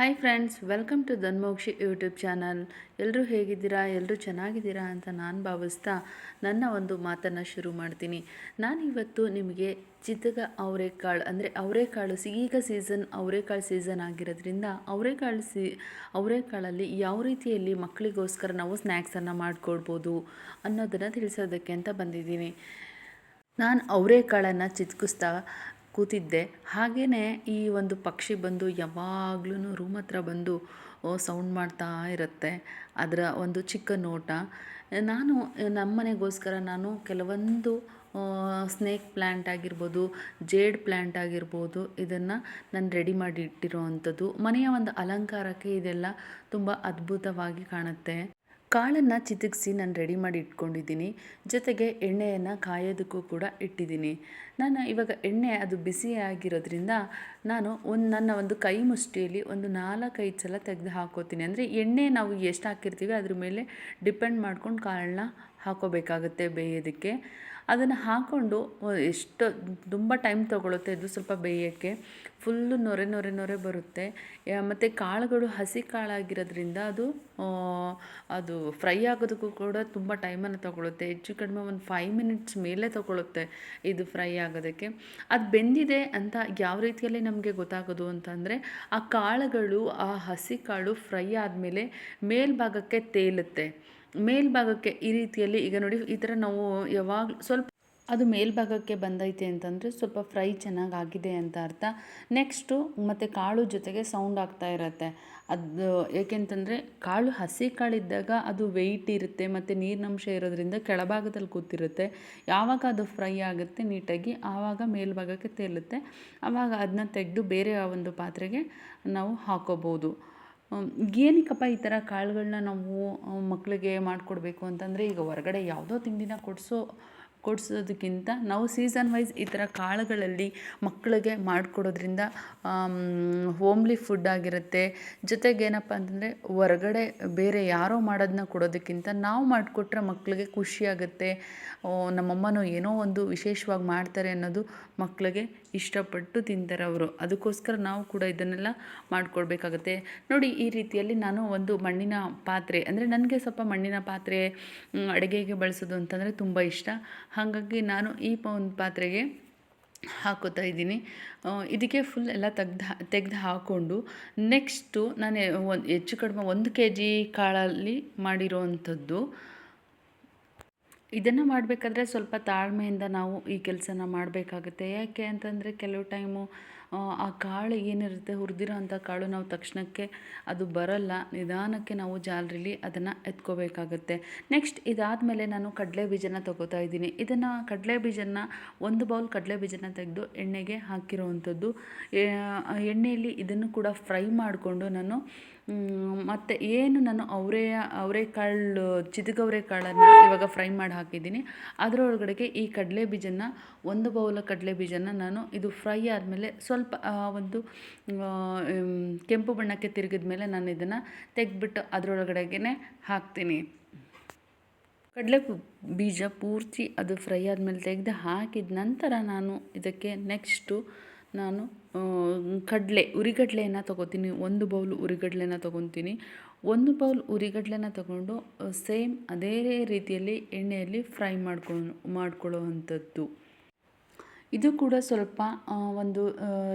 Hi friends welcome to Dhanmokshi YouTube channel ಎಲ್ಲರೂ ಹೇಗಿದ್ದೀರಾ? ಎಲ್ಲರೂ ಚೆನ್ನಾಗಿದ್ದೀರಾ ಅಂತ ನಾನು ಭಾವಿಸ್ತಾ ನನ್ನ ಒಂದು ಮಾತನ್ನು ಶುರು ಮಾಡ್ತೀನಿ. ನಾನಿವತ್ತು ನಿಮಗೆ ಚಿತ್ತಗ ಅವರೆಕಾಳು ಅಂದರೆ ಅವರೆಕಾಳು ಈಗ ಸೀಸನ್ ಅವರೆಕಾಳು ಸೀಸನ್ ಆಗಿರೋದ್ರಿಂದ ಅವರೆಕಾಳು ಸಿ, ಅವರೆಕಾಳಲ್ಲಿ ಯಾವ ರೀತಿಯಲ್ಲಿ ಮಕ್ಕಳಿಗೋಸ್ಕರ ನಾವು ಸ್ನ್ಯಾಕ್ಸನ್ನು ಮಾಡಿಕೊಡ್ಬೋದು ಅನ್ನೋದನ್ನು ತಿಳಿಸೋದಕ್ಕೆ ಅಂತ ಬಂದಿದ್ದೀನಿ. ನಾನು ಅವರೆಕಾಳನ್ನು ಚಿತ್ಕಿಸ್ತಾ ಕೂತಿದ್ದೆ. ಹಾಗೆಯೇ ಈ ಒಂದು ಪಕ್ಷಿ ಬಂದು ಯಾವಾಗ್ಲೂ ರೂಮ್ ಹತ್ರ ಬಂದು ಸೌಂಡ್ ಮಾಡ್ತಾ ಇರುತ್ತೆ. ಅದರ ಒಂದು ಚಿಕ್ಕ ನೋಟ. ನಾನು ನಮ್ಮನೆಗೋಸ್ಕರ ನಾನು ಕೆಲವೊಂದು ಸ್ನೇಕ್ ಪ್ಲ್ಯಾಂಟ್ ಆಗಿರ್ಬೋದು ಜೇಡ್ ಪ್ಲ್ಯಾಂಟ್ ಆಗಿರ್ಬೋದು, ಇದನ್ನು ನಾನು ರೆಡಿ ಮಾಡಿ ಇಟ್ಟಿರೋ ಅಂಥದ್ದು ಮನೆಯ ಒಂದು ಅಲಂಕಾರಕ್ಕೆ ಇದೆಲ್ಲ ತುಂಬ ಅದ್ಭುತವಾಗಿ ಕಾಣುತ್ತೆ. ಕಾಳನ್ನು ಚಿತಿಕ್ಸಿ ನಾನು ರೆಡಿ ಮಾಡಿ ಇಟ್ಕೊಂಡಿದ್ದೀನಿ. ಜೊತೆಗೆ ಎಣ್ಣೆಯನ್ನು ಕಾಯೋದಕ್ಕೂ ಕೂಡ ಇಟ್ಟಿದ್ದೀನಿ. ನಾನು ಇವಾಗ ಎಣ್ಣೆ ಅದು ಬಿಸಿ ಆಗಿರೋದ್ರಿಂದ ನಾನು ಒಂದು ನನ್ನ ಒಂದು ಕೈ ಮುಷ್ಟಿಯಲ್ಲಿ ಒಂದು ನಾಲ್ಕೈದು ಸಲ ತೆಗೆದು ಹಾಕೋತೀನಿ. ಅಂದರೆ ಎಣ್ಣೆ ನಾವು ಎಷ್ಟು ಹಾಕಿರ್ತೀವಿ ಅದ್ರ ಮೇಲೆ ಡಿಪೆಂಡ್ ಮಾಡ್ಕೊಂಡು ಕಾಳನ್ನ ಹಾಕೋಬೇಕಾಗುತ್ತೆ ಬೇಯೋದಕ್ಕೆ. ಅದನ್ನು ಹಾಕ್ಕೊಂಡು ಎಷ್ಟು ತುಂಬ ಟೈಮ್ ತೊಗೊಳುತ್ತೆ. ಅದು ಸ್ವಲ್ಪ ಬೇಯೋಕ್ಕೆ. ಫುಲ್ಲು ನೊರೆ ನೊರೆ ನೊರೆ ಬರುತ್ತೆ. ಮತ್ತು ಕಾಳುಗಳು ಹಸಿ ಕಾಳಾಗಿರೋದ್ರಿಂದ ಅದು ಅದು ಫ್ರೈ ಆಗೋದಕ್ಕೂ ಕೂಡ ತುಂಬ ಟೈಮನ್ನು ತೊಗೊಳುತ್ತೆ. ಹೆಚ್ಚು ಕಡಿಮೆ ಒಂದು ಫೈವ್ ಮಿನಿಟ್ಸ್ ಮೇಲೆ ತೊಗೊಳುತ್ತೆ ಇದು ಫ್ರೈ ಆಗೋದಕ್ಕೆ. ಅದು ಬೆಂದಿದೆ ಅಂತ ಯಾವ ರೀತಿಯಲ್ಲಿ ನಮಗೆ ಗೊತ್ತಾಗೋದು ಅಂತಂದರೆ ಆ ಕಾಳುಗಳು, ಆ ಹಸಿ ಕಾಳು ಫ್ರೈ ಆದಮೇಲೆ ಮೇಲ್ಭಾಗಕ್ಕೆ ತೇಲುತ್ತೆ. ಮೇಲ್ಭಾಗಕ್ಕೆ ಈ ರೀತಿಯಲ್ಲಿ ಈಗ ನೋಡಿ, ಈ ಥರ ನಾವು ಯಾವಾಗ ಸ್ವಲ್ಪ ಅದು ಮೇಲ್ಭಾಗಕ್ಕೆ ಬಂದೈತೆ ಅಂತಂದರೆ ಸ್ವಲ್ಪ ಫ್ರೈ ಚೆನ್ನಾಗಿ ಆಗಿದೆ ಅಂತ ಅರ್ಥ. ನೆಕ್ಸ್ಟು ಮತ್ತು ಕಾಳು ಜೊತೆಗೆ ಸೌಂಡ್ ಆಗ್ತಾ ಇರುತ್ತೆ. ಅದು ಏಕೆಂತಂದರೆ ಕಾಳು ಹಸಿ ಕಾಳಿದ್ದಾಗ ಅದು ವೆಯ್ಟ್ ಇರುತ್ತೆ, ಮತ್ತು ನೀರಿನಂಶ ಇರೋದ್ರಿಂದ ಕೆಳಭಾಗದಲ್ಲಿ ಕೂತಿರುತ್ತೆ. ಯಾವಾಗ ಅದು ಫ್ರೈ ಆಗುತ್ತೆ ನೀಟಾಗಿ ಆವಾಗ ಮೇಲ್ಭಾಗಕ್ಕೆ ತೇಲುತ್ತೆ. ಆವಾಗ ಅದನ್ನ ತೆಗೆದು ಬೇರೆ ಒಂದು ಪಾತ್ರೆಗೆ ನಾವು ಹಾಕೋಬೋದು. ಏನಕ್ಕಪ್ಪ ಈ ಥರ ಕಾಳುಗಳನ್ನ ನಾವು ಮಕ್ಕಳಿಗೆ ಮಾಡಿಕೊಡ್ಬೇಕು ಅಂತಂದರೆ ಈಗ ಹೊರಗಡೆ ಯಾವುದೋ ತಿಂಡಿನ ಕೊಡಿಸೋ ಕೊಡಿಸೋದಕ್ಕಿಂತ ನಾವು ಸೀಸನ್ ವೈಸ್ ಈ ಥರ ಕಾಳುಗಳಲ್ಲಿ ಮಕ್ಕಳಿಗೆ ಮಾಡಿಕೊಡೋದ್ರಿಂದ ಹೋಮ್ಲಿ ಫುಡ್ ಆಗಿರುತ್ತೆ. ಜೊತೆಗೆ ಏನಪ್ಪ ಅಂತಂದರೆ ಹೊರಗಡೆ ಬೇರೆ ಯಾರೋ ಮಾಡೋದನ್ನ ಕೊಡೋದಕ್ಕಿಂತ ನಾವು ಮಾಡಿಕೊಟ್ರೆ ಮಕ್ಕಳಿಗೆ ಖುಷಿಯಾಗುತ್ತೆ ನಮ್ಮಮ್ಮನೂ ಏನೋ ಒಂದು ವಿಶೇಷವಾಗಿ ಮಾಡ್ತಾರೆ ಅನ್ನೋದು ಮಕ್ಕಳಿಗೆ ಇಷ್ಟಪಟ್ಟು ತಿಂತಾರೆ ಅವರು. ಅದಕ್ಕೋಸ್ಕರ ನಾವು ಕೂಡ ಇದನ್ನೆಲ್ಲ ಮಾಡಿಕೊಡ್ಬೇಕಾಗತ್ತೆ. ನೋಡಿ, ಈ ರೀತಿಯಲ್ಲಿ ನಾನು ಒಂದು ಮಣ್ಣಿನ ಪಾತ್ರೆ, ಅಂದರೆ ನನಗೆ ಸ್ವಲ್ಪ ಮಣ್ಣಿನ ಪಾತ್ರೆ ಅಡುಗೆಗೆ ಬಳಸೋದು ಅಂತಂದರೆ ತುಂಬ ಇಷ್ಟ. ಹಾಗಾಗಿ ನಾನು ಈ ಒಂದು ಪಾತ್ರೆಗೆ ಹಾಕೋತಾ ಇದ್ದೀನಿ. ಇದಕ್ಕೆ ಫುಲ್ ಎಲ್ಲ ತೆಗ್ದು ತೆಗ್ದು ಹಾಕ್ಕೊಂಡು ನೆಕ್ಸ್ಟು ನಾನು ಒಂದು, ಹೆಚ್ಚು ಕಡಿಮೆ ಒಂದು ಕೆ ಜಿ ಕಾಳಲ್ಲಿ ಮಾಡಿರೋ ಅಂಥದ್ದು ಇದನ್ನು ಮಾಡಬೇಕಾದ್ರೆ ಸ್ವಲ್ಪ ತಾಳ್ಮೆಯಿಂದ ನಾವು ಈ ಕೆಲಸನ ಮಾಡಬೇಕಾಗುತ್ತೆ. ಯಾಕೆ ಅಂತಂದರೆ ಕೆಲವು ಟೈಮು ಆ ಕಾಳು ಏನಿರುತ್ತೆ, ಹುರಿದಿರೋ ಅಂಥ ಕಾಳು ನಾವು ತಕ್ಷಣಕ್ಕೆ ಅದು ಬರಲ್ಲ. ನಿಧಾನಕ್ಕೆ ನಾವು ಜಾಲರಿಲಿ ಅದನ್ನು ಎತ್ಕೋಬೇಕಾಗುತ್ತೆ. ನೆಕ್ಸ್ಟ್ ಇದಾದಮೇಲೆ ನಾನು ಕಡಲೆ ಬೀಜನ ತೊಗೋತಾ ಇದ್ದೀನಿ. ಇದನ್ನು ಕಡಲೆ ಬೀಜನ ಒಂದು ಬೌಲ್ ಕಡಲೆ ಬೀಜನ ತೆಗೆದು ಎಣ್ಣೆಗೆ ಹಾಕಿರೋವಂಥದ್ದು. ಎಣ್ಣೆಯಲ್ಲಿ ಇದನ್ನು ಕೂಡ ಫ್ರೈ ಮಾಡಿಕೊಂಡು ನಾನು ಮತ್ತು ಏನು ನಾನು ಅವರೇ ಅವರೆಕಾಳು ಕಾಳನ್ನು ಇವಾಗ ಫ್ರೈ ಮಾಡಿ ಹಾಕಿದ್ದೀನಿ. ಅದರೊಳಗಡೆಗೆ ಈ ಕಡಲೆ ಬೀಜನ ಒಂದು ಬೌಲ ಕಡಲೆ ಬೀಜನ ನಾನು ಇದು ಫ್ರೈ ಆದಮೇಲೆ ಸ್ವಲ್ಪ ಒಂದು ಕೆಂಪು ಬಣ್ಣಕ್ಕೆ ತಿರುಗಿದ ಮೇಲೆ ನಾನು ಇದನ್ನು ತೆಗೆದ್ಬಿಟ್ಟು ಅದರೊಳಗಡೆಗೆ ಹಾಕ್ತೀನಿ. ಕಡಲೆ ಬೀಜ ಪೂರ್ತಿ ಅದು ಫ್ರೈ ಆದಮೇಲೆ ತೆಗೆದು ಹಾಕಿದ ನಂತರ ನಾನು ಇದಕ್ಕೆ ನೆಕ್ಸ್ಟು ನಾನು ಕಡಲೆ, ಉರಿಗಡಲೆಯನ್ನು ತೊಗೋತೀನಿ. ಒಂದು ಬೌಲ್ ಉರಿಗಡಲೆನ ತೊಗೊತೀನಿ. ಒಂದು ಬೌಲ್ ಉರಿಗಡಲೆನ ತೊಗೊಂಡು ಸೇಮ್ ಅದೇ ರೀತಿಯಲ್ಲಿ ಎಣ್ಣೆಯಲ್ಲಿ ಫ್ರೈ ಮಾಡ್ಕೊಂಡು ಮಾಡ್ಕೊಳ್ಳೋ ಅಂಥದ್ದು ಇದು ಕೂಡ ಸ್ವಲ್ಪ ಒಂದು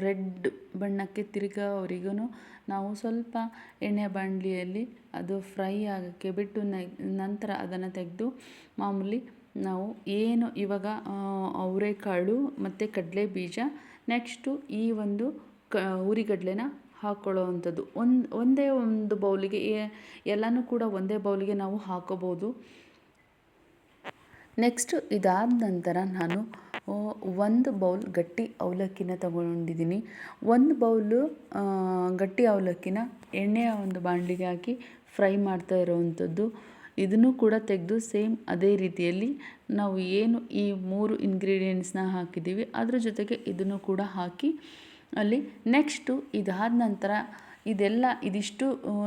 ರೆಡ್ ಬಣ್ಣಕ್ಕೆ ತಿರುಗೋವರೆಗೂ ನಾವು ಸ್ವಲ್ಪ ಎಣ್ಣೆ ಬಾಣಲಿಯಲ್ಲಿ ಅದು ಫ್ರೈ ಆಗೋಕ್ಕೆ ಬಿಟ್ಟು ನಂತರ ಅದನ್ನು ತೆಗೆದು ಮಾಮೂಲಿ ನಾವು ಏನು ಇವಾಗ ಅವರೆಕಾಳು ಮತ್ತು ಕಡಲೆ ಬೀಜ ನೆಕ್ಸ್ಟು ಈ ಒಂದು ಕ ಹುರಿಗಡಲೆನ ಹಾಕ್ಕೊಳ್ಳೋ ಅಂಥದ್ದು ಒಂದು, ಒಂದೇ ಒಂದು ಬೌಲಿಗೆ ಎಲ್ಲನೂ ಕೂಡ ಒಂದೇ ಬೌಲಿಗೆ ನಾವು ಹಾಕೋಬೋದು. ನೆಕ್ಸ್ಟು ಇದಾದ ನಂತರ ನಾನು ಒಂದು ಬೌಲ್ ಗಟ್ಟಿ ಅವಲಕ್ಕಿನ ತಗೊಂಡಿದ್ದೀನಿ. ಒಂದು ಬೌಲು ಗಟ್ಟಿ ಅವಲಕ್ಕಿನ ಎಣ್ಣೆಯ ಒಂದು ಬಾಣಲಿಗೆ ಹಾಕಿ ಫ್ರೈ ಮಾಡ್ತಾ ಇರೋವಂಥದ್ದು. ಇದನ್ನು ಕೂಡ ತೆಗೆದು ಸೇಮ್ ಅದೇ ರೀತಿಯಲ್ಲಿ ನಾವು ಏನು ಈ ಮೂರು ಇಂಗ್ರೀಡಿಯೆಂಟ್ಸ್ನ ಹಾಕಿದ್ದೀವಿ. ಅದ್ರ ಜೊತೆಗೆ ಇದನ್ನು ಕೂಡ ಹಾಕಿ ಅಲ್ಲಿ ನೆಕ್ಸ್ಟು ಇದಾದ ನಂತರ ಇದೆಲ್ಲ ಇದಿಷ್ಟು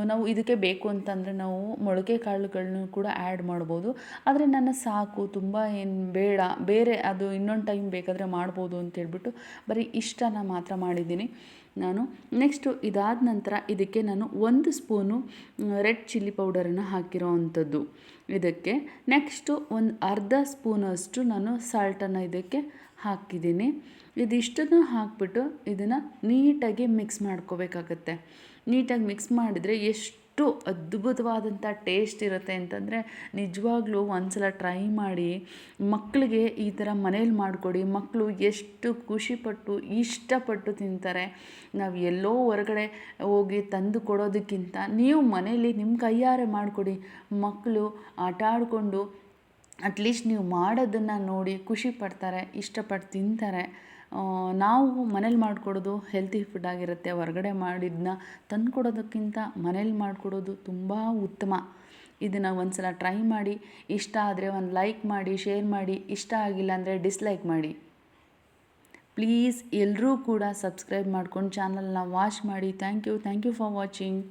ನಾವು ಇದಕ್ಕೆ ಬೇಕು ಅಂತಂದರೆ ನಾವು ಮೊಳಕೆ ಕಾಳುಗಳನ್ನು ಕೂಡ ಆ್ಯಡ್ ಮಾಡ್ಬೋದು. ಆದರೆ ನನ್ನ ಸಾಕು, ತುಂಬ ಏನು ಬೇಡ, ಬೇರೆ ಅದು ಇನ್ನೊಂದು ಟೈಮ್ ಬೇಕಾದರೆ ಮಾಡ್ಬೋದು ಅಂತೇಳ್ಬಿಟ್ಟು ಬರೀ ಇಷ್ಟನ ಮಾತ್ರ ಮಾಡಿದ್ದೀನಿ ನಾನು. ನೆಕ್ಸ್ಟು ಇದಾದ ನಂತರ ಇದಕ್ಕೆ ನಾನು ಒಂದು ಸ್ಪೂನು ರೆಡ್ ಚಿಲ್ಲಿ ಪೌಡರನ್ನು ಹಾಕಿರೋ ಅಂಥದ್ದು ಇದಕ್ಕೆ. ನೆಕ್ಸ್ಟು ಒಂದು ಅರ್ಧ ಸ್ಪೂನಷ್ಟು ನಾನು ಸಾಲ್ಟನ್ನು ಇದಕ್ಕೆ ಹಾಕಿದ್ದೀನಿ. ಇದಿಷ್ಟನ್ನು ಹಾಕ್ಬಿಟ್ಟು ಇದನ್ನು ನೀಟಾಗಿ ಮಿಕ್ಸ್ ಮಾಡ್ಕೋಬೇಕಾಗತ್ತೆ. ನೀಟಾಗಿ ಮಿಕ್ಸ್ ಮಾಡಿದರೆ ಎಷ್ಟು ಅದ್ಭುತವಾದಂಥ ಟೇಸ್ಟ್ ಇರುತ್ತೆ ಅಂತಂದರೆ ನಿಜವಾಗ್ಲೂ ಒಂದ್ಸಲ ಟ್ರೈ ಮಾಡಿ ಮಕ್ಕಳಿಗೆ ಈ ಥರ ಮನೇಲಿ ಮಾಡಿಕೊಡಿ. ಮಕ್ಕಳು ಎಷ್ಟು ಖುಷಿಪಟ್ಟು, ಇಷ್ಟಪಟ್ಟು ತಿಂತಾರೆ. ನಾವು ಎಲ್ಲೋ ಹೊರಗಡೆ ಹೋಗಿ ತಂದು ಕೊಡೋದಕ್ಕಿಂತ ನೀವು ಮನೇಲಿ ನಿಮ್ಮ ಕೈಯಾರೆ ಮಾಡಿಕೊಡಿ. ಮಕ್ಕಳು ಆಟ ಆಡಿಕೊಂಡು ಅಟ್ಲೀಸ್ಟ್ ನೀವು ಮಾಡೋದನ್ನು ನೋಡಿ ಖುಷಿ ಪಡ್ತಾರೆ ಇಷ್ಟಪಟ್ಟು ತಿಂತಾರೆ. ನಾವು ಮನೇಲಿ ಮಾಡಿಕೊಡೋದು ಹೆಲ್ತಿ ಫುಡ್ ಆಗಿರುತ್ತೆ. ಹೊರಗಡೆ ಮಾಡಿದ್ದನ್ನ ತಂದು ಕೊಡೋದಕ್ಕಿಂತ ಮನೇಲಿ ಮಾಡಿಕೊಡೋದು ತುಂಬ ಉತ್ತಮ. ಇದನ್ನು ಒಂದು ಸಲ ಟ್ರೈ ಮಾಡಿ, ಇಷ್ಟ ಆದರೆ ಒಂದು ಲೈಕ್ ಮಾಡಿ ಶೇರ್ ಮಾಡಿ, ಇಷ್ಟ ಆಗಿಲ್ಲ ಅಂದರೆ ಡಿಸ್ಲೈಕ್ ಮಾಡಿ. ಪ್ಲೀಸ್ ಎಲ್ಲರೂ ಕೂಡ ಸಬ್ಸ್ಕ್ರೈಬ್ ಮಾಡ್ಕೊಂಡು ಚಾನಲ್ನ ವಾಚ್ ಮಾಡಿ. Thank you thank you for watching